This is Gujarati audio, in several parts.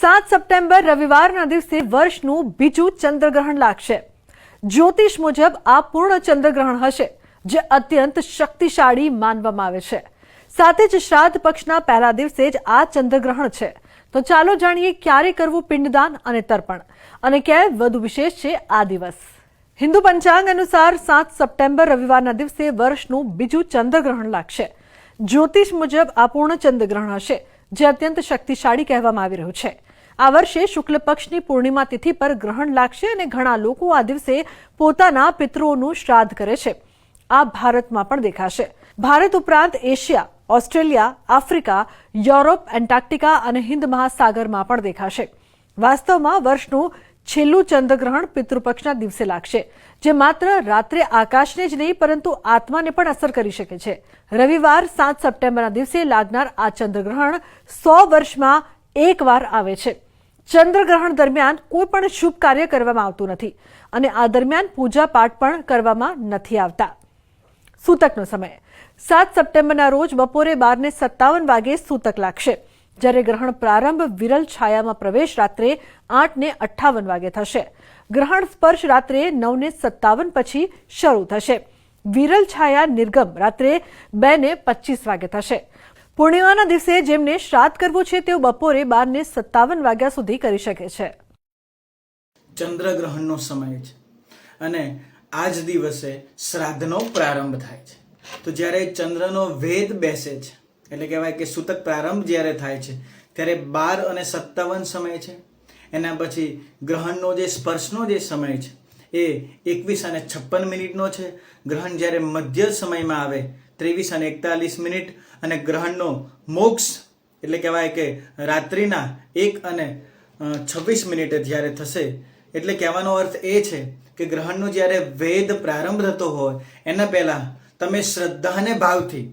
સાત સપ્ટેમ્બર રવિવારના દિવસે વર્ષનું બીજું ચંદ્રગ્રહણ લાગશે. જ્યોતિષ મુજબ આ પૂર્ણ ચંદ્રગ્રહણ હશે, જે અત્યંત શક્તિશાળી માનવામાં આવે છે. સાથે જ શ્રાદ્ધ પક્ષના પહેલા દિવસે જ આ ચંદ્રગ્રહણ છે. તો ચાલો જાણીએ ક્યારે કરવું પિંડદાન અને તર્પણ. અને ક્યાંય વધુ વિશેષ છે આ દિવસ. હિન્દુ પંચાંગ અનુસાર સાત સપ્ટેમ્બર રવિવારના દિવસે વર્ષનું બીજું ચંદ્રગ્રહણ લાગશે. જ્યોતિષ મુજબ આ પૂર્ણ ચંદ્રગ્રહણ હશે, જે અત્યંત શક્તિશાળી કહેવામાં આવી રહ્યું છે. આ વર્ષે શુક્લ પક્ષની પૂર્ણિમા તિથિ પર ગ્રહણ લાગશે અને ઘણા લોકો આ દિવસે પોતાના પિતૃઓનું શ્રાદ્ધ કરે છે. આ ભારતમાં પણ દેખાશે. ભારત ઉપરાંત Asia, Australia, Africa, Europe, Antarctica અને હિન્દ મહાસાગરમાં પણ દેખાશે. વાસ્તવમાં વર્ષનું છેલ્લું ચંદ્રગ્રહણ પિતૃપક્ષના દિવસે લાગશે, જે માત્ર રાત્રે આકાશને જ નહીં, પરંતુ આત્માને પણ અસર કરી શકે છે. રવિવાર સાત સપ્ટેમ્બરના દિવસે લાગનાર આ ચંદ્રગ્રહણ સો વર્ષમાં એકવાર આવે છે. ચંદ્રગ્રહણ દરમિયાન કોઈ પણ શુભ કાર્ય કરવામાં આવતું નથી અને આ દરમિયાન પૂજા પાઠ પણ કરવામાં નથી આવતા. સૂતકનો સમય. સાત સપ્ટેમ્બરના રોજ બપોરે બારને સત્તાવન વાગે સૂતક લાગશે. જ્યારે ગ્રહણ પ્રારંભ વિરલ છાયામાં પ્રવેશ રાત્રે આઠને અઠ્ઠાવન વાગે થશે. ગ્રહણ સ્પર્શ રાત્રે નવને સત્તાવન પછી શરૂ થશે. વિરલ છાયા નિર્ગમ રાત્રે બેને પચીસ વાગે થશે. પૂર્ણિમાના દિવસે જેમને શ્રાદ્ધ કરવું છે, તેઓ બપોરે બારને સત્તાવન વાગ્યા સુધી કરી શકે છે. ચંદ્રગ્રહણનો સમય છે અને આજ દિવસે શ્રાદ્ધનો પ્રારંભ થાય છે. તો જ્યારે ચંદ્રનો વેદ બેસે છે, એટલે કહેવાય કે સૂતક પ્રારંભ જ્યારે થાય છે, ત્યારે બાર અને સત્તાવન સમય છે. એના પછી ગ્રહણનો જે સ્પર્શનો જે સમય છે એ એકવીસ અને છપ્પન મિનિટનો છે. ગ્રહણ જ્યારે મધ્ય સમયમાં આવે, ત્રેવીસ અને એકતાલીસ મિનિટ, અને ગ્રહણનો મોક્ષ એટલે કહેવાય કે રાત્રિના એક અને છવ્વીસ મિનિટે જ્યારે થશે, એટલે કહેવાનો અર્થ એ છે કે ગ્રહણનો જ્યારે વેદ પ્રારંભ થતો હોય, એના પહેલાં તમે શ્રદ્ધાને ભાવથી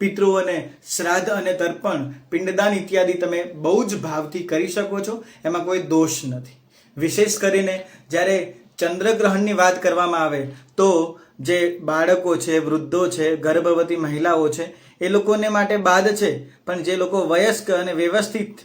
પિતૃઓને શ્રાદ્ધ અને તર્પણ, પિંડદાન ઇત્યાદિ તમે બહુ જ ભાવથી કરી શકો છો. એમાં કોઈ દોષ નથી. વિશેષ કરીને જ્યારે ચંદ્રગ્રહણની વાત કરવામાં આવે તો જે બાળકો છે, વૃદ્ધો છે, ગર્ભવતી મહિલાઓ છે, એ લોકોને માટે બાદ છે. પણ જે લોકો વયસ્ક અને વ્યવસ્થિત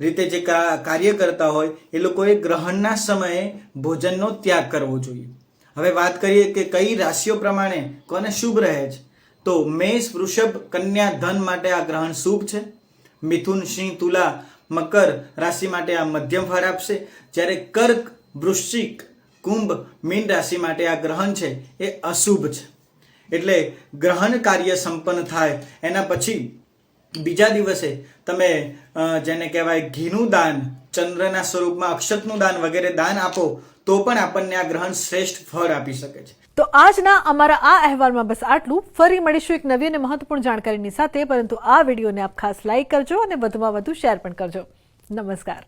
રીતે જે કાર્ય કરતા હોય, એ લોકોએ ગ્રહણના સમયે ભોજનનો ત્યાગ કરવો જોઈએ. હવે વાત કરીએ કે કઈ રાશિઓ પ્રમાણે કોને શુભ રહે છે? તો મેષ, વૃષભ, કન્યા, ધન માટે આ ગ્રહણ શુભ છે. મિથુન, સિંહ, તુલા, મકર રાશિ માટે આ મધ્યમ ફળ આપશે. જ્યારે કર્ક, વૃશ્ચિક કુંભ મીન રાશિ માટે આ ગ્રહણ છે એ અશુભ છે. એટલે ગ્રહણ કાર્ય સંપન્ન થાય. એના પછી બીજા દિવસે તમે જેને કહેવાય ઘીનું દાન, ચંદ્રના સ્વરૂપમાં અક્ષતનું દાન વગેરે દાન આપો, તો પણ આપણને આ ગ્રહણ શ્રેષ્ઠ ફળ આપી શકે છે. તો આજના અમારા આ અહેવાલમાં બસ આટલું. ફરી મળીશું એક નવી અને મહત્વપૂર્ણ જાણકારીની સાથે. પરંતુ આ વિડીયોને આપ ખાસ લાઇક કરજો અને વધુમાં વધુ શેર પણ કરજો. નમસ્કાર.